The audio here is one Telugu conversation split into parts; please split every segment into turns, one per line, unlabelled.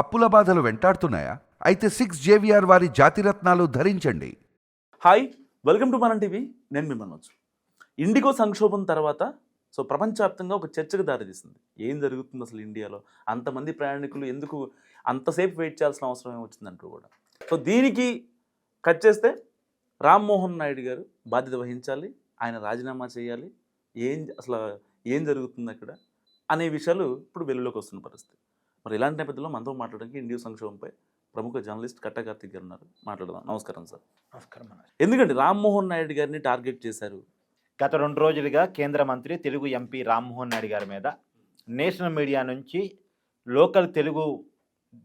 అప్పుల బాధలు వెంటాడుతున్నాయా? అయితే సిక్స్ జేవిఆర్ వారి జాతిరత్నాలు ధరించండి.
Hi welcome to Manam TV. నేను మీ మనోజ్. ఇండిగో సంక్షోభం తర్వాత సో ప్రపంచవ్యాప్తంగా ఒక చర్చకు దారితీస్తుంది ఏం జరుగుతుంది అసలు ఇండియాలో? అంతమంది ప్రయాణికులు ఎందుకు అంతసేపు వెయిట్ చేయాల్సిన అవసరం ఏమొచ్చిందంటూ కూడా. సో దీనికి కట్ చేస్తే రామ్మోహన్ నాయుడు గారు బాధ్యత వహించాలి ఆయన రాజీనామా చేయాలి. ఏం అసలు ఏం జరుగుతుంది అక్కడ? అనే విషయాలు ఇప్పుడు వెలుగులోకి వస్తున్న పరిస్థితి. మరి ఇలాంటి నేపథ్యంలో మనతో మాట్లాడడానికి ఇండియా సంక్షోభంపై ప్రముఖ జర్నలిస్ట్ కట్ట కార్తిక్ గారు ఉన్నారు. మాట్లాడదాం. నమస్కారం సార్.
నమస్కారం.
ఎందుకంటే రామ్మోహన్ నాయుడు గారిని టార్గెట్ చేశారు?
గత రెండు రోజులుగా కేంద్ర మంత్రి తెలుగు ఎంపీ రామ్మోహన్ నాయుడు గారి మీద నేషనల్ మీడియా నుంచి లోకల్ తెలుగు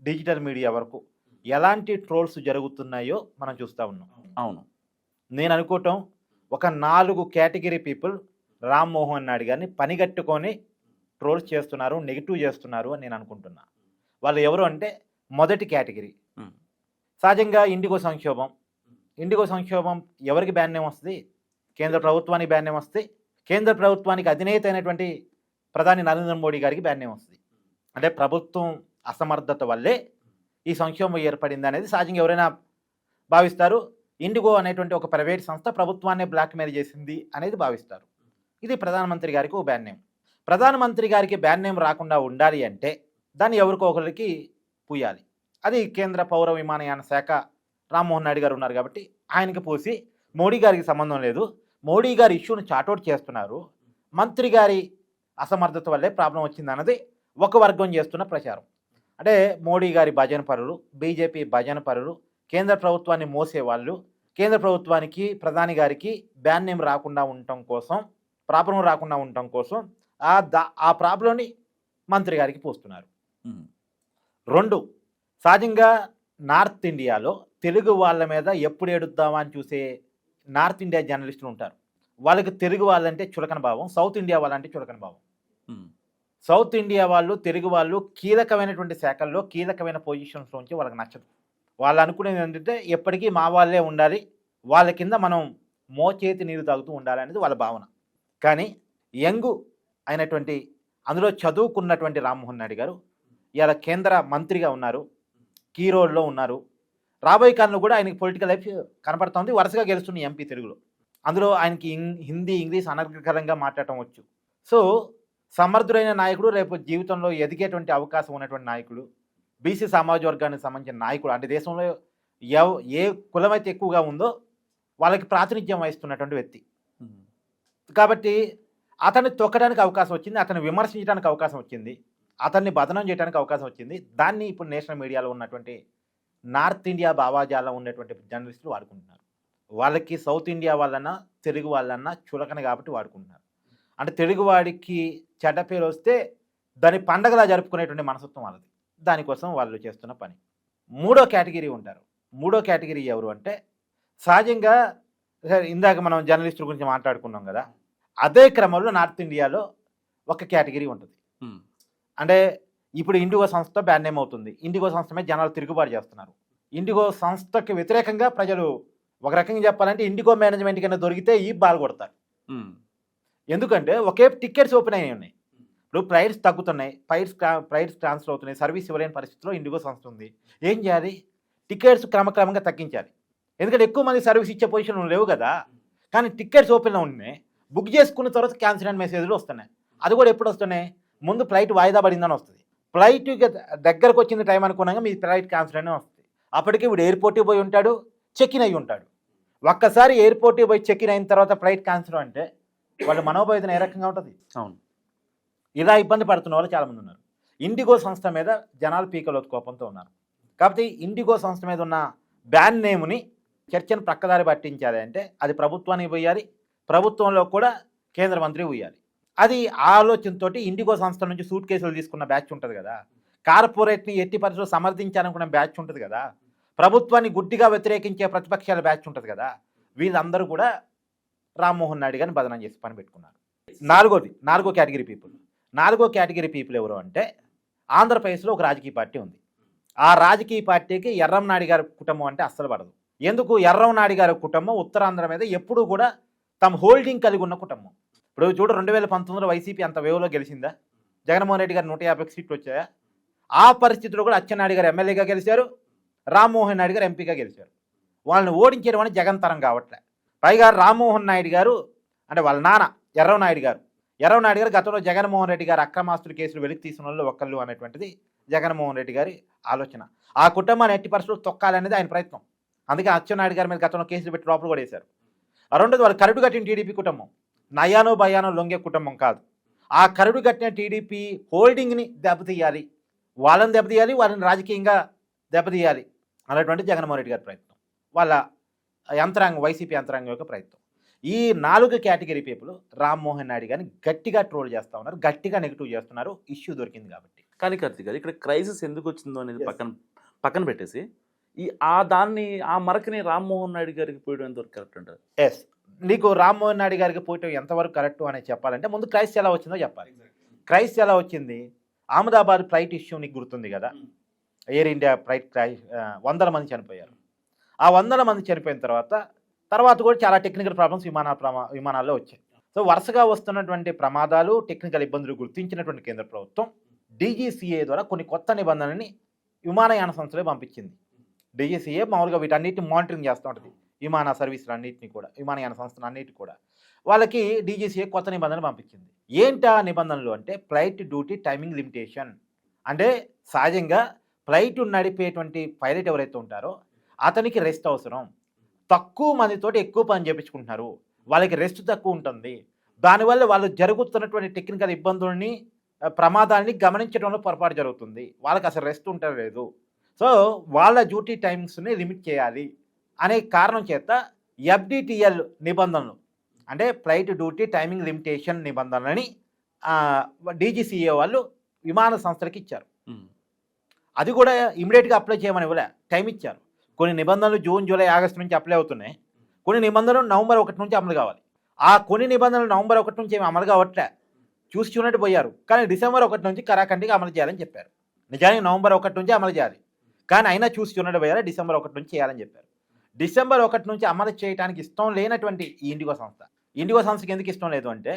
డిజిటల్ మీడియా వరకు ఎలాంటి ట్రోల్స్ జరుగుతున్నాయో మనం చూస్తూ ఉన్నాం.
అవును.
నేను అనుకోవటం ఒక నాలుగు కేటగిరీ పీపుల్ రామ్మోహన్ నాయుడు గారిని పనిగట్టుకొని ట్రోల్స్ చేస్తున్నారు నెగిటివ్ చేస్తున్నారు అని నేను అనుకుంటున్నా. వాళ్ళు ఎవరు అంటే మొదటి కేటగిరీ. సహజంగా ఇండిగో సంక్షోభం. ఇండిగో సంక్షోభం ఎవరికి బ్యాన్ నేమ్ వస్తుంది? కేంద్ర ప్రభుత్వానికి బ్యాన్ నేమ్ వస్తుంది. కేంద్ర ప్రభుత్వానికి అధినేత అయినటువంటి ప్రధాని నరేంద్ర మోడీ గారికి బ్యాన్ నేమ్ వస్తుంది. అంటే ప్రభుత్వం అసమర్థత వల్లే ఈ సంక్షోభం ఏర్పడింది అనేది సహజంగా ఎవరైనా భావిస్తారు. ఇండిగో అనేటువంటి ఒక ప్రైవేట్ సంస్థ ప్రభుత్వాన్ని బ్లాక్మెయిల్ చేసింది అనేది భావిస్తారు. ఇది ప్రధానమంత్రి గారికి ఒక బ్యాన్ నేమ్. ప్రధానమంత్రి గారికి బ్యాన్ నేమ్ రాకుండా ఉండాలి అంటే దాన్ని ఎవరికో ఒకరికి పూయాలి. అది కేంద్ర పౌర విమానయాన శాఖ రామ్మోహన్ నాయుడు గారు ఉన్నారు కాబట్టి ఆయనకి పోసి మోడీ గారికి సంబంధం లేదు. మోడీ గారి ఇష్యూను చాటౌట్ చేస్తున్నారు. మంత్రి గారి అసమర్థత వల్లే ప్రాబ్లం వచ్చింది అన్నది ఒక వర్గం చేస్తున్న ప్రచారం. అంటే మోడీ గారి భజన పరులు బీజేపీ భజన పరులు కేంద్ర ప్రభుత్వాన్ని మోసేవాళ్ళు కేంద్ర ప్రభుత్వానికి ప్రధాని గారికి బ్యాన్ నేమ్ రాకుండా ఉండటం కోసం ప్రాబ్లం రాకుండా ఉండటం కోసం ఆ దా ఆ ప్రాబ్లంని మంత్రి గారికి పోస్తున్నారు. రెండు సహజంగా నార్త్ ఇండియాలో తెలుగు వాళ్ళ మీద ఎప్పుడు ఏడుద్దామా అని చూసే నార్త్ ఇండియా జర్నలిస్టులు ఉంటారు. వాళ్ళకి తెలుగు వాళ్ళంటే చులకన భావం సౌత్ ఇండియా వాళ్ళంటే చులకన భావం. సౌత్ ఇండియా వాళ్ళు తెలుగు వాళ్ళు కీలకమైనటువంటి శాఖల్లో కీలకమైన పొజిషన్స్లో ఉంచి వాళ్ళకి నచ్చదు. వాళ్ళు అనుకునేది ఏంటంటే ఎప్పటికీ మా వాళ్ళే ఉండాలి వాళ్ళ కింద మనం మోచేతి నీరు తాగుతూ ఉండాలి అనేది వాళ్ళ భావన. కానీ యంగు అయినటువంటి అందులో చదువుకున్నటువంటి రామ్మోహన్ నాయుడు గారు ఇలా కేంద్ర మంత్రిగా ఉన్నారు కీ రోల్లో ఉన్నారు. రాబోయే కాలంలో కూడా ఆయనకి పొలిటికల్ లైఫ్ కనపడుతోంది. వరుసగా గెలుస్తున్న ఎంపీ తెలుగులో. అందులో ఆయనకి హిందీ ఇంగ్లీష్ అనర్గళంగా మాట్లాడటం వచ్చు. సో సమర్థుడైన నాయకుడు రేపు జీవితంలో ఎదిగేటువంటి అవకాశం ఉన్నటువంటి నాయకుడు బీసీ సమాజ వర్గానికి సంబంధించిన నాయకుడు అంటే దేశంలో ఎవ ఏ కులమైతే ఎక్కువగా ఉందో వాళ్ళకి ప్రాతినిధ్యం వహిస్తున్నటువంటి వ్యక్తి. కాబట్టి అతన్ని తొక్కడానికి అవకాశం వచ్చింది అతన్ని విమర్శించడానికి అవకాశం వచ్చింది. అతన్ని బదనం చేయడానికి అవకాశం వచ్చింది. దాన్ని ఇప్పుడు నేషనల్ మీడియాలో ఉన్నటువంటి నార్త్ ఇండియా భావాజాలం ఉన్నటువంటి జర్నలిస్టులు వాడుకుంటున్నారు. వాళ్ళకి సౌత్ ఇండియా వాళ్ళన్నా తెలుగు వాళ్ళన్నా చులకన కాబట్టి వాడుకుంటున్నారు. అంటే తెలుగువాడికి చెడ్డ పేరు వస్తే దాని పండగలా జరుపుకునేటువంటి మనసత్వం వాళ్ళది. దానికోసం వాళ్ళు చేస్తున్న పని. మూడో కేటగిరీ ఉంటారు. మూడో కేటగిరీ ఎవరు అంటే సహజంగా సరే, ఇందాక మనం జర్నలిస్టుల గురించి మాట్లాడుకున్నాం కదా అదే క్రమంలో నార్త్ ఇండియాలో ఒక కేటగిరీ ఉంటుంది. అంటే ఇప్పుడు ఇండిగో సంస్థ బ్యాన్ నేమ్ అవుతుంది. ఇండిగో సంస్థ మీద జనాలు తిరుగుబాటు చేస్తున్నారు. ఇండిగో సంస్థకి వ్యతిరేకంగా ప్రజలు ఒక రకంగా చెప్పాలంటే ఇండిగో మేనేజ్మెంట్ కింద దొరికితే ఈ బాల్ కొడతారు. ఎందుకంటే ఒకే టికెట్స్ ఓపెన్ అయ్యి ఉన్నాయి. ఇప్పుడు ప్రైడ్స్ తగ్గుతున్నాయి. ప్రైడ్స్ ప్రైడ్స్ ట్రాన్స్ఫర్ అవుతున్నాయి. సర్వీస్ ఇవ్వలేని పరిస్థితిలో ఇండిగో సంస్థ ఉంది. ఏం చేయాలి? టికెట్స్ క్రమక్రమంగా తగ్గించాలి. ఎందుకంటే ఎక్కువ మంది సర్వీస్ ఇచ్చే పొజిషన్ లేవు కదా. కానీ టికెట్స్ ఓపెన్లో ఉన్నాయి బుక్ చేసుకున్న తర్వాత క్యాన్సిల్ అయిన మెసేజ్లు వస్తున్నాయి. అది కూడా ఎప్పుడు వస్తున్నాయి? ముందు ఫ్లైట్ వాయిదా పడిందని వస్తుంది. ఫ్లైట్ దగ్గరకు వచ్చింది టైం అనుకున్నాక మీ ఫ్లైట్ క్యాన్సిల్ అయినా వస్తుంది. అప్పటికి ఇప్పుడు ఎయిర్పోర్ట్కి పోయి ఉంటాడు చెక్ ఇన్ అయి ఉంటాడు. ఒక్కసారి ఎయిర్పోర్ట్కి పోయి చెక్ ఇన్ అయిన తర్వాత ఫ్లైట్ క్యాన్సిల్ అంటే వాళ్ళ మనోభావితం ఏ రకంగా ఉంటుంది?
అవును.
ఇలా ఇబ్బంది పడుతున్న వాళ్ళు చాలామంది ఉన్నారు. ఇండిగో సంస్థ మీద జనాలు పీకలోతు కోపంతో ఉన్నారు. కాబట్టి ఇండిగో సంస్థ మీద ఉన్న బ్యాన్ నేమ్ని చర్చను ప్రక్కదారి పట్టించాలి అంటే అది ప్రభుత్వానికి పోయాలి ప్రభుత్వంలో కూడా కేంద్ర మంత్రి పోయాలి అది ఆలోచనతో ఇండిగో సంస్థ నుంచి సూట్ కేసులు తీసుకున్న బ్యాచ్ ఉంటుంది కదా. కార్పొరేట్ని ఎట్టి పరిస్థితులు సమర్థించాలనుకున్న బ్యాచ్ ఉంటుంది కదా. ప్రభుత్వాన్ని గుడ్డిగా వ్యతిరేకించే ప్రతిపక్షాల బ్యాచ్ ఉంటుంది కదా. వీళ్ళందరూ కూడా రామ్మోహన్ నాయుడు గారిని బదనం చేసి పని పెట్టుకున్నారు. నాలుగోది నాలుగో కేటగిరీ పీపుల్. నాలుగో కేటగిరీ పీపుల్ ఎవరు అంటే ఆంధ్రప్రదేశ్లో ఒక రాజకీయ పార్టీ ఉంది. ఆ రాజకీయ పార్టీకి ఎర్రంనాయుడు గారి కుటుంబం అంటే అస్సలు పడదు. ఎందుకు? ఎర్రంనాయుడు గారి కుటుంబం ఉత్తరాంధ్ర మీద ఎప్పుడూ కూడా తమ హోల్డింగ్ కలిగి ఉన్న కుటుంబం. ఇప్పుడు చూడు రెండు వేల పంతొమ్మిదిలో వైసీపీ అంత వేవ్లో గెలిచిందా? జగన్మోహన్ రెడ్డి గారు నూట యాభై సీట్లు వచ్చాయా? ఆ పరిస్థితిలో కూడా అచ్చెన్నాయుడు గారు ఎమ్మెల్యేగా గెలిచారు రామ్మోహన్ నాయుడు గారు ఎంపీగా గెలిచారు. వాళ్ళని ఓడించడం అనేది జగన్ తరం కావట్లే. పైగా రామ్మోహన్ నాయుడు గారు అంటే వాళ్ళ నాన్న ఎర్రవనాయుడు గారు. ఎర్రవనాయుడు గారు గతంలో జగన్మోహన్ రెడ్డి గారు అక్రమాస్తుల కేసులు వెలికి తీసిన వాళ్ళు ఒక్కళ్ళు అనేటువంటిది జగన్మోహన్ రెడ్డి గారి ఆలోచన. ఆ కుటుంబాన్ని ఎట్టి పరిస్థితులు తొక్కాలనేది ఆయన ప్రయత్నం. అందుకే అచ్చెన్నాయుడు గారి మీద గతంలో కేసులు పెట్టి లోపల కూడా వేశారు. రెండోది వాళ్ళు కరుడు కట్టిన టీడీపీ కుటుంబం. నయానో భయానో లొంగే కుటుంబం కాదు. ఆ కరుడు కట్టిన టీడీపీ హోల్డింగ్ని దెబ్బతీయాలి. వాళ్ళని దెబ్బతీయాలి వాళ్ళని రాజకీయంగా దెబ్బతీయాలి అనేటువంటి జగన్మోహన్ రెడ్డి గారి ప్రయత్నం. వాళ్ళ యంత్రాంగం వైసీపీ యంత్రాంగం యొక్క ప్రయత్నం. ఈ నాలుగు కేటగిరీ పీపుల్ రామ్మోహన్ నాయుడు గారిని గట్టిగా ట్రోల్ చేస్తూ ఉన్నారు గట్టిగా నెగిటివ్ చేస్తున్నారు ఇష్యూ దొరికింది కాబట్టి.
కానీ కార్తీక్ గారు ఇక్కడ క్రైసిస్ ఎందుకు వచ్చిందో అనేది. పక్కన పక్కన పెట్టేసి ఈ ఆ దాన్ని ఆ మరకని రామ్మోహన్ నాయుడు గారికి పోయడం ఎంతవరకు కరెక్ట్ అంటారు?
ఎస్ నీకు రామ్మోహన్ నాయుడు గారికి పోయటం ఎంతవరకు కరెక్ట్ అనేది చెప్పాలంటే ముందు క్రైస్ట్ ఎలా వచ్చిందో చెప్పాలి. క్రైస్ట్ ఎలా వచ్చింది? అహ్మదాబాద్ ఫ్లైట్ ఇష్యూ నీకు గుర్తుంది కదా? ఎయిర్ ఇండియా ఫ్లైట్ క్రాష్ వందల మంది చనిపోయారు. ఆ వందల మంది చనిపోయిన తర్వాత తర్వాత కూడా చాలా టెక్నికల్ ప్రాబ్లమ్స్ విమాన ప్రమా విమానాల్లో వచ్చాయి. సో వరుసగా వస్తున్నటువంటి ప్రమాదాలు టెక్నికల్ ఇబ్బందులు గుర్తించినటువంటి కేంద్ర ప్రభుత్వం డీజీసీఏ ద్వారా కొన్ని కొత్త నిబంధనని విమానయాన సంస్థలే పంపించింది. డీజీసీఏ మామూలుగా వీటన్నిటిని మానిటరింగ్ చేస్తూ ఉంటుంది. విమాన సర్వీసులు అన్నింటినీ కూడా విమానయాన సంస్థలు అన్నిటి కూడా. వాళ్ళకి డీజీసీఏ కొత్త నిబంధనలు పంపించింది. ఏంటి ఆ నిబంధనలు అంటే ఫ్లైట్ డ్యూటీ టైమింగ్ లిమిటేషన్. అంటే సహజంగా ఫ్లైట్ నడిపేటువంటి పైలట్ ఎవరైతే ఉంటారో అతనికి రెస్ట్ అవసరం. తక్కువ మందితోటి ఎక్కువ పని చేయించుకుంటున్నారు వాళ్ళకి రెస్ట్ తక్కువ ఉంటుంది. దానివల్ల వాళ్ళు జరుగుతున్నటువంటి టెక్నికల్ ఇబ్బందుల్ని ప్రమాదాన్ని గమనించడంలో పొరపాటు జరుగుతుంది. వాళ్ళకి అసలు రెస్ట్ ఉండలేదు సో వాళ్ళ డ్యూటీ టైమింగ్స్ని లిమిట్ చేయాలి. అనే కారణం చేత ఎఫ్డిటిఎల్ నిబంధనలు అంటే ఫ్లైట్ డ్యూటీ టైమింగ్ లిమిటేషన్ నిబంధనలని డీజీసీఏ వాళ్ళు విమాన సంస్థలకి ఇచ్చారు. అది కూడా ఇమీడియట్గా అప్లై చేయమని ఇవ్వలే టైం ఇచ్చారు. కొన్ని నిబంధనలు జూన్ జూలై ఆగస్టు నుంచి అప్లై అవుతున్నాయి. కొన్ని నిబంధనలు నవంబర్ ఒకటి నుంచి అమలు కావాలి. ఆ కొన్ని నిబంధనలు నవంబర్ ఒకటి నుంచి ఏమి అమలు కావట్లే. చూసి చూనట్టు పోయారు. కానీ డిసెంబర్ ఒకటి నుంచి కరాఖండిగా అమలు చేయాలని చెప్పారు. నిజానికి నవంబర్ ఒకటి నుంచి అమలు చేయాలి. కానీ అయినా చూసి చూనట్టు పోయారు డిసెంబర్ ఒకటి నుంచి చేయాలని చెప్పారు. డిసెంబర్ ఒకటి నుంచి అమలు చేయడానికి ఇష్టం లేనటువంటి ఈ ఇండిగో సంస్థ. ఇండిగో సంస్థకి ఎందుకు ఇష్టం లేదు అంటే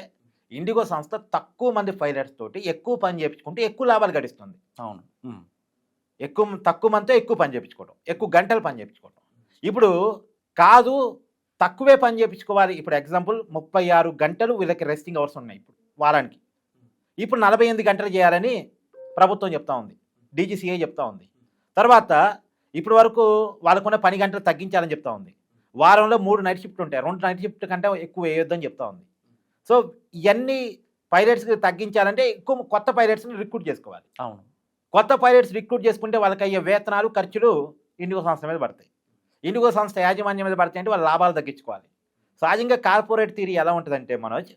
ఇండిగో సంస్థ తక్కువ మంది పైలట్స్ తోటి ఎక్కువ పని చేయించుకుంటే ఎక్కువ లాభాలు గడిస్తుంది.
అవును.
ఎక్కువ తక్కువ మందితో ఎక్కువ పని చేయించుకోవడం ఎక్కువ గంటలు పని చేయించుకోవడం ఇప్పుడు కాదు తక్కువే పని చేయించుకోవాలి ఇప్పుడు ఎగ్జాంపుల్ ముప్పై ఆరు గంటలు వీళ్ళకి రెస్టింగ్ అవర్స్ ఉన్నాయి ఇప్పుడు వారానికి. ఇప్పుడు నలభై ఎనిమిది గంటలు చేయాలని ప్రభుత్వం చెప్తా ఉంది డీజీసీఏ చెప్తా ఉంది. తర్వాత ఇప్పటి వరకు వాళ్ళకున్న పని గంటలు తగ్గించాలని చెప్తా ఉంది. వారంలో మూడు నైట్ షిఫ్ట్ ఉంటాయి. రెండు నైట్ షిఫ్ట్ కంటే ఎక్కువ వేయొద్దని చెప్తా ఉంది. సో ఇవన్నీ పైలట్స్కి తగ్గించాలంటే ఎక్కువ కొత్త పైలట్స్ని రిక్రూట్ చేసుకోవాలి.
అవును.
కొత్త పైలట్స్ రిక్రూట్ చేసుకుంటే వాళ్ళకి అయ్యే వేతనాలు ఖర్చులు ఇండిగో సంస్థ మీద పడతాయి. ఇండిగో సంస్థ యాజమాన్యం మీద పడతాయి అంటే వాళ్ళ లాభాలు తగ్గించుకోవాలి. సహజంగా కార్పొరేట్ థియరీ ఎలా ఉంటుందంటే మనోజ్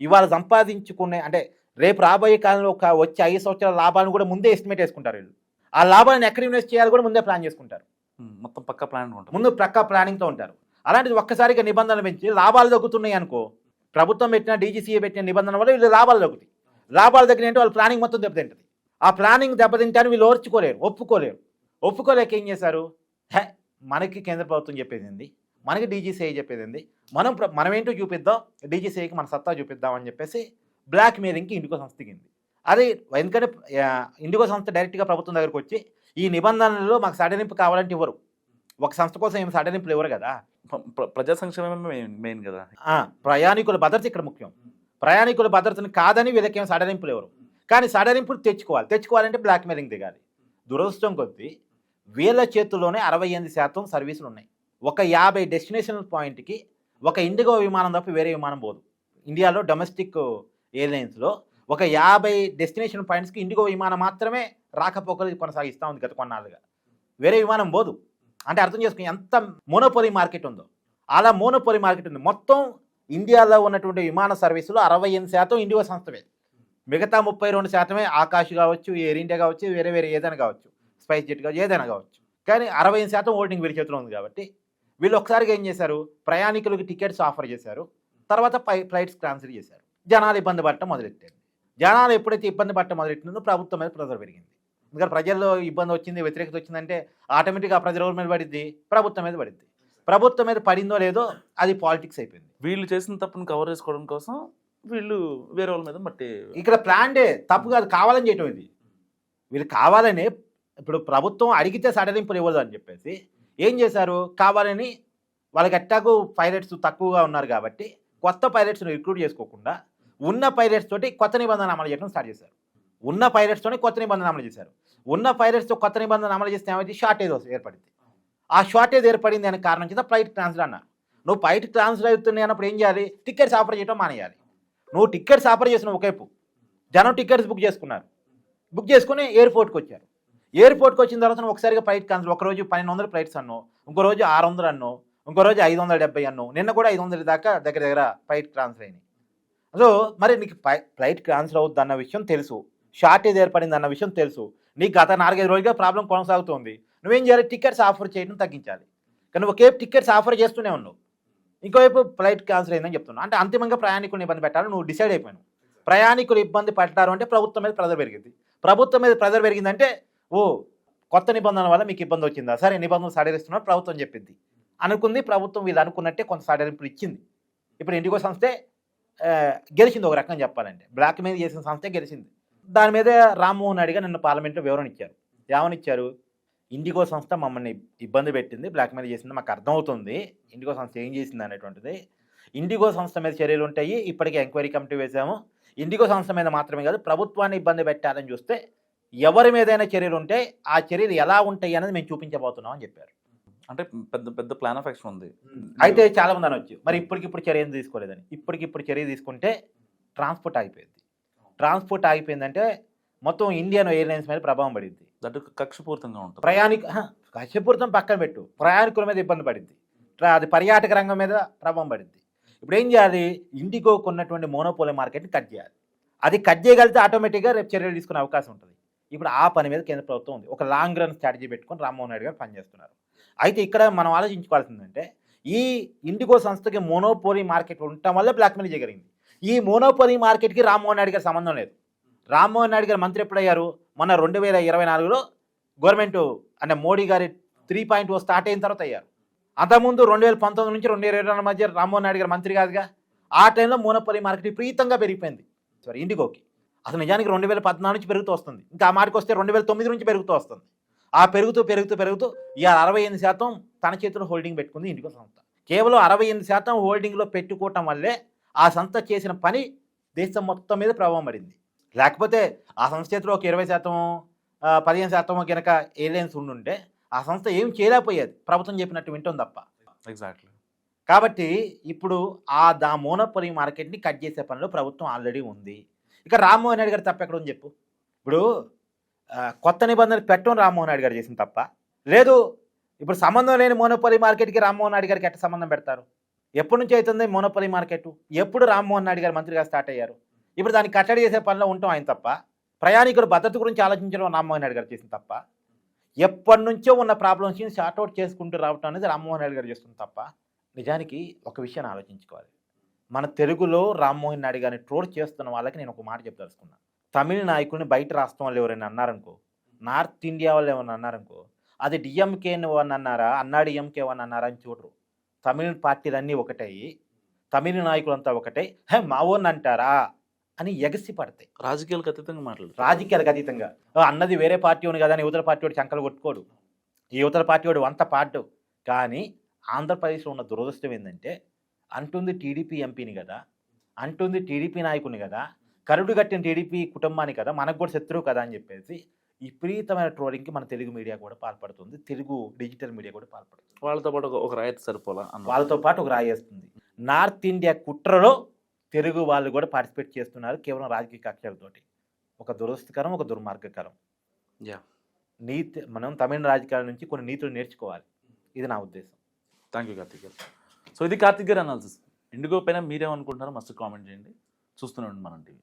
ఇవాళ సంపాదించుకునే అంటే రేపు రాబోయే కాలంలో ఒక వచ్చే ఐదు సంవత్సరాల లాభాలను కూడా ముందే ఎస్టిమేట్ వేసుకుంటారు వీళ్ళు. ఆ లాభాలను ఎక్కడ ఇన్వెస్ట్ చేయాలి కూడా ముందే ప్లాన్ చేసుకుంటారు.
మొత్తం పక్క ప్లాన్ ఉంటుంది
ముందు ప్రక్క ప్లానింగ్తో ఉంటారు. అలాంటిది ఒక్కసారిగా నిబంధనలు పెంచి లాభాలు తగ్గుతున్నాయి అనుకో ప్రభుత్వం పెట్టిన డీజీసీఏ పెట్టిన నిబంధన వల్ల వీళ్ళు లాభాలు తగ్గుతాయి. లాభాలు తగ్గినంటే వాళ్ళ ప్లానింగ్ మొత్తం దెబ్బతింటుంది. ఆ ప్లానింగ్ దెబ్బతింటాను వీళ్ళు ఓర్చుకోలేరు ఒప్పుకోలేరు. ఒప్పుకోలేక ఏం చేశారు? హే మనకి కేంద్ర ప్రభుత్వం చెప్పేది ఏంది? మనకి డీజీసీఐ చెప్పేది ఏంది? మనం మనం ఏంటో చూపిద్దాం డీజీసీఐకి మన సత్తా చూపిద్దాం అని చెప్పేసి బ్లాక్ మెయిలింగ్కి ఇండిగో సంస్థ దిగింది. అది ఎందుకంటే ఇండిగో సంస్థ డైరెక్ట్గా ప్రభుత్వం దగ్గరకు వచ్చి ఈ నిబంధనలలో మాకు సడలింపు కావాలంటే ఇవ్వరు. ఒక సంస్థ కోసం ఏమి సడలింపులు ఇవ్వరు కదా.
ప్ర- ప్ర- ప్రజా సంక్షేమమే మెయిన్ కదా.
ప్రయాణికుల భద్రత ఇక్కడ ముఖ్యం. ప్రయాణికుల భద్రతను కాదని వీళ్ళకేం సడలింపులు ఎవరు కానీ సడలింపులు తెచ్చుకోవాలి. తెచ్చుకోవాలంటే బ్లాక్ మెయిలింగ్ దిగాలి. దురదృష్టం కొద్దీ వీళ్ళ చేతుల్లోనే అరవై ఎనిమిది శాతం సర్వీసులు ఉన్నాయి. ఒక యాభై డెస్టినేషన్ పాయింట్కి ఒక ఇండిగో విమానం తప్ప వేరే విమానం పోదు. ఇండియాలో డొమెస్టిక్ ఎయిర్లైన్స్లో ఒక యాభై డెస్టినేషన్ పాయింట్స్కి ఇండిగో విమానం మాత్రమే రాకపోకలు కొనసాగిస్తూ ఉంది గత కొన్నాళ్ళుగా. వేరే విమానం పోదు. అంటే అర్థం చేసుకుని ఎంత మోనోపోలి మార్కెట్ ఉందో. అలా మోనోపోలి మార్కెట్ ఉంది. మొత్తం ఇండియాలో ఉన్నటువంటి విమాన సర్వీసులు అరవై ఎనిమిది శాతం ఇండిగో సంస్థవే. మిగతా ముప్పై రెండు శాతమే ఆకాష్ కావచ్చు ఎయిర్ ఇండియా కావచ్చు వేరే వేరే ఏదైనా కావచ్చు. స్పైస్ జెట్ కావచ్చు ఏదైనా కావచ్చు. కానీ అరవై ఎనిమిది శాతం ఓటింగ్ వీరి చేతిలో ఉంది కాబట్టి వీళ్ళు ఒకసారిగా ఏం చేశారు? ప్రయాణికులకు టికెట్స్ ఆఫర్ చేశారు. తర్వాత పై ఫ్లైట్స్ క్యాన్సిల్ చేశారు. జనాలు ఇబ్బంది పడటం మొదలెట్టారు. జనాలు ఎప్పుడైతే ఇబ్బంది పడటం మొదలెట్టిందో ప్రభుత్వం మీద ప్రెజర్ పెరిగింది. ఎందుకంటే ప్రజల్లో ఇబ్బంది వచ్చింది వ్యతిరేకత వచ్చిందంటే ఆటోమేటిక్గా ప్రజల మీద పడిద్ది? ప్రభుత్వం మీద పడిద్ది. ప్రభుత్వం మీద పడిందో లేదో అది పాలిటిక్స్ అయిపోయింది.
వీళ్ళు చేసిన తప్పును కవర్ చేసుకోవడం కోసం వీళ్ళు వేరే వాళ్ళ మీద మట్టి
ఇక్కడ ప్లాన్డే తప్పు కాదు కావాలని చేయటం ఇది. వీళ్ళు కావాలని ఇప్పుడు ప్రభుత్వం అడిగితే సడలింపులు ఇవ్వదు అని చెప్పేసి ఏం చేశారు? కావాలని వాళ్ళకి ఎట్టాకు పైలట్స్ తక్కువగా ఉన్నారు కాబట్టి కొత్త పైలట్స్ని రిక్రూట్ చేసుకోకుండా ఉన్న పైలట్స్ తోటి కొత్త నిబంధన అమలు చేయడం స్టార్ట్ చేశారు. ఉన్న పైలట్స్ కొత్త నిబంధన అమలు చేశారు. ఉన్న పైలట్స్తో కొత్త నిబంధన అమలు చేస్తే ఏమైతే షార్టేజ్ ఏర్పడింది. ఆ షార్టేజ్ ఏర్పడింది అనే కారణం చేత ఫ్లైట్ ట్రాన్స్ఫర్ అన్నారు. నువ్వు ఫ్లైట్ ట్రాన్స్ఫర్ అవుతున్నాయి అన్నప్పుడు ఏం చేయాలి? టికెట్స్ ఆఫర్ చేయడం మానేయాలి. నువ్వు టికెట్స్ ఆఫర్ చేసిన ఒకవైపు. జనం టికెట్స్ బుక్ చేసుకున్నారు. బుక్ చేసుకుని ఎయిర్పోర్ట్కి వచ్చారు. ఎయిర్పోర్ట్కి వచ్చిన తర్వాత నువ్వు ఒకసారిగా ఫ్లైట్ క్యాన్సిల్ ఒక రోజు పన్నెండు వందల ఫ్లైట్స్ అన్నో ఇంకో రోజు ఆరు వందలు అన్నో ఇంకో రోజు ఐదు వందల డెబ్బై అన్నో నిన్న కూడా ఐదు వందల దాకా దగ్గర దగ్గర ఫ్లైట్ ట్రాన్స్ఫర్ అయినాయి. సో మరి నీకు ఫ్లైట్ క్యాన్సిల్ అవుద్ది అన్న విషయం తెలుసు. షార్టేజ్ ఏర్పడింది అన్న విషయం తెలుసు. నీకు గత నాలుగైదు రోజులుగా ప్రాబ్లం కొనసాగుతుంది. నువ్వేం చేయాలి? టికెట్స్ ఆఫర్ చేయడం తగ్గించాలి. కానీ ఒకేపు టికెట్స్ ఆఫర్ చేస్తూనే ఉన్నావు. ఇంకోవైపు ఫ్లైట్ క్యాన్సిల్ అయిందని చెప్తున్నావు. అంటే అంతిమంగా ప్రయాణికులను ఇబ్బంది పెట్టాలి. నువ్వు డిసైడ్ అయిపోయాను ప్రయాణికులు ఇబ్బంది పడతారు అంటే ప్రభుత్వం మీద ప్రెజర్ పెరిగింది. ప్రభుత్వం మీద ప్రెజర్ పెరిగిందంటే ఓ కొత్త నిబంధనల వల్ల మీకు ఇబ్బంది వచ్చిందా? సరే నిబంధనలు సడలిస్తున్నారు ప్రభుత్వం చెప్పింది. అనుకుంది ప్రభుత్వం వీళ్ళు అనుకున్నట్టే కొంత సడలింపులు ఇచ్చింది. ఇప్పుడు ఇండిగో సంస్థే గెలిచింది ఒక రకంగా చెప్పాలంటే. బ్లాక్ మీద చేసిన సంస్థే గెలిచింది. దాని మీద రామ్మోహన్ రెడ్డి గారు నిన్న పార్లమెంట్లో వివరణ ఇచ్చారు. ఏమనిచ్చారు ఇండిగో సంస్థ మమ్మల్ని ఇబ్బంది పెట్టింది బ్లాక్మెయిల్ చేసింది మాకు అర్థమవుతుంది ఇండిగో సంస్థ ఏం చేసింది అనేటువంటిది. ఇండిగో సంస్థ మీద చర్యలు ఉంటాయి ఇప్పటికే ఎంక్వైరీ కమిటీ వేసాము ఇండిగో సంస్థ మీద మాత్రమే కాదు ప్రభుత్వాన్ని ఇబ్బంది పెట్టాలని చూస్తే ఎవరి మీదైనా చర్యలు ఉంటే ఆ చర్యలు ఎలా ఉంటాయి అనేది మేము చూపించబోతున్నాం అని చెప్పారు.
అంటే పెద్ద పెద్ద ప్లాన్ ఆఫ్ యాక్షన్ ఉంది.
అయితే చాలా మంది అనొచ్చు. మరి ఇప్పటికిప్పుడు చర్య తీసుకోలేదని. ఇప్పటికిప్పుడు చర్య తీసుకుంటే ట్రాన్స్పోర్ట్ ఆగిపోయింది. ట్రాన్స్పోర్ట్ ఆగిపోయిందంటే మొత్తం ఇండియన్ ఎయిర్లైన్స్ మీద ప్రభావం పడింది.
దట్ కక్షపూరితంగా ఉంటుంది.
ప్రయాణిక హ, కశ్యపూరితం పక్కన పెట్టు. ప్రయాణికుల మీద ఇబ్బంది పడింది. అది పర్యాటక రంగం మీద ప్రభావం పడింది. ఇప్పుడు ఏం చేయాలి? ఇండిగోకు ఉన్నటువంటి మోనోపోలి మార్కెట్ని కట్ చేయాలి. అది కట్ చేయగలిగితే ఆటోమేటిక్గా రేపు చర్యలు తీసుకునే అవకాశం ఉంటుంది. ఇప్పుడు ఆ పని మీద కేంద్ర ప్రభుత్వం ఉంది. ఒక లాంగ్ రన్ స్ట్రాటజీ పెట్టుకొని రామ్మోహన్ రెడ్డి గారు పనిచేస్తున్నారు. అయితే ఇక్కడ మనం ఆలోచించుకోవాల్సిందంటే ఈ ఇండిగో సంస్థకి మోనోపోరీ మార్కెట్ ఉండటం వల్ల బ్లాక్మెయిల్ జరిగింది. ఈ మోనోపోరీ మార్కెట్కి రామ్మోహన్ నాయుడు గారి సంబంధం లేదు. రామ్మోహన్ నాయుడు గారు మంత్రి ఎప్పుడయ్యారు? మొన్న రెండు వేల ఇరవై నాలుగులో గవర్నమెంట్ అంటే మోడీ గారి త్రీ పాయింట్ ఓ స్టార్ట్ అయిన తర్వాత అయ్యారు. అంతకుముందు రెండు వేల పంతొమ్మిది నుంచి రెండు వేల ఇరవై నాలుగు మధ్య రామ్మోహన్ నాయుడు గారు మంత్రి కాదుగా? ఆ టైంలో మోనోపల్లి మార్కెట్ విపరీతంగా పెరిగిపోయింది. సారీ ఇండిగోకి. అసలు నిజానికి రెండు వేల పద్నాలుగు నుంచి పెరుగుతూ వస్తుంది. ఇంకా ఆ మార్కి వస్తే రెండు వేల తొమ్మిది నుంచి పెరుగుతూ వస్తుంది. ఆ పెరుగుతూ పెరుగుతూ పెరుగుతూ ఇవాళ అరవై ఎనిమిది శాతం తన చేతిలో హోల్డింగ్ పెట్టుకుంది ఇండిగో సంస్థ. కేవలం అరవై ఎనిమిది శాతం హోల్డింగ్లో పెట్టుకోవటం వల్లే ఆ సంస్థ చేసిన పని దేశం మొత్తం మీద ప్రభావం పడింది. లేకపోతే ఆ సంస్థ చేతిలో ఒక ఇరవై శాతం పదిహేను శాతం కనుక ఎయిర్లైన్స్ ఉండుంటే ఆ సంస్థ ఏం చేయలేకపోయేది. ప్రభుత్వం చెప్పినట్టు వింటుంది తప్ప.
ఎగ్జాక్ట్లీ
కాబట్టి ఇప్పుడు ఆ దా మోనోపొలి మార్కెట్ని కట్ చేసే పనిలో ప్రభుత్వం ఆల్రెడీ ఉంది. ఇక రామ్మోహన్ రెడ్డి గారు తప్ప ఎక్కడ ఉంది చెప్పు. ఇప్పుడు కొత్త నిబంధనలు పెట్టడం రామ్మోహన్ నాయుడు గారు చేసింది తప్ప. లేదు ఇప్పుడు సంబంధం లేని మోనోపొలి మార్కెట్కి రామ్మోహన్ నాయుడు గారికి ఎట్ట సంబంధం పెడతారు? ఎప్పటి నుంచి అవుతుంది మోనోపొలి మార్కెట్? ఎప్పుడు రామ్మోహన్ నాయుడు గారు మంత్రిగా స్టార్ట్ అయ్యారు? ఇప్పుడు దాన్ని కట్టడి చేసే పనిలో ఉంటాం ఆయన తప్ప. ప్రయాణికుల భద్రత గురించి ఆలోచించడం రామ్మోహన్ నాయుడు గారు చేసింది తప్ప. ఎప్పటి నుంచో ఉన్న ప్రాబ్లమ్స్ని షార్ట్అవుట్ చేసుకుంటూ రావటం అనేది రామ్మోహన్ నాయుడు గారు చేస్తుంది తప్ప. నిజానికి ఒక విషయాన్ని ఆలోచించుకోవాలి. మన తెలుగులో రామ్మోహన్ నాయుడు గారిని ట్రోల్ చేస్తున్న వాళ్ళకి నేను ఒక మాట చెప్పదలుచుకున్నాను తమిళ నాయకుడిని బయట రాష్ట్రం వాళ్ళు ఎవరైనా అన్నారనుకో నార్త్ ఇండియా వాళ్ళు ఏమైనా అన్నారనుకో అది డిఎంకే అని అన్నారా? అన్నా డిఎంకే అని అన్నారా అని చూడరు. తమిళ పార్టీలన్నీ ఒకటయ్యి తమిళ నాయకులంతా ఒకటే. హే మావోన్ అంటారా? అని ఎగసి పడతాయి.
రాజకీయాలకు అతీతంగా మాట్లాడు
రాజకీయాలకు అతీతంగా. "ఓ, అన్నది వేరే పార్టీ ఉంది కదా అని యువతల పార్టీ వాడు చంకలు కొట్టుకోడు. ఈ యువతల పార్టీ వాడు వంత పాడు కానీ ఆంధ్రప్రదేశ్లో ఉన్న దురదృష్టం ఏంటంటే అంటుంది టీడీపీ ఎంపీని కదా అంటుంది టీడీపీ నాయకుని కదా కరుడు కట్టిన టీడీపీ కుటుంబాన్ని కదా మనకు కూడా శత్రువు కదా అని చెప్పేసి విపరీతమైన ట్రోలింగ్కి మన తెలుగు మీడియా కూడా పాల్పడుతుంది తెలుగు డిజిటల్ మీడియా కూడా పాల్పడుతుంది.
వాళ్ళతో పాటు ఒక- రాయితీ సరిపోలా అన్న
వాళ్ళతో పాటు ఒక రాయేస్తుంది. నార్త్ ఇండియా కుట్రలో తెలుగు వాళ్ళు కూడా పార్టిసిపేట్ చేస్తున్నారు కేవలం రాజకీయ కక్షలతోటి. ఒక దురదృష్టకరం ఒక దుర్మార్గకరం.
యా
నీతి మనం తమిళ రాజకీయాల నుంచి కొన్ని నీతులు నేర్చుకోవాలి. ఇది నా ఉద్దేశం.
థ్యాంక్ యూ కార్తిక్ గారు. సో ఇది కార్తిక్ గారు అనాలిసిస్ ఇండిగో పైన మీరేమనుకుంటున్నారో మస్తు కామెంట్ చేయండి. చూస్తూనే ఉండండి మనం టీవీ.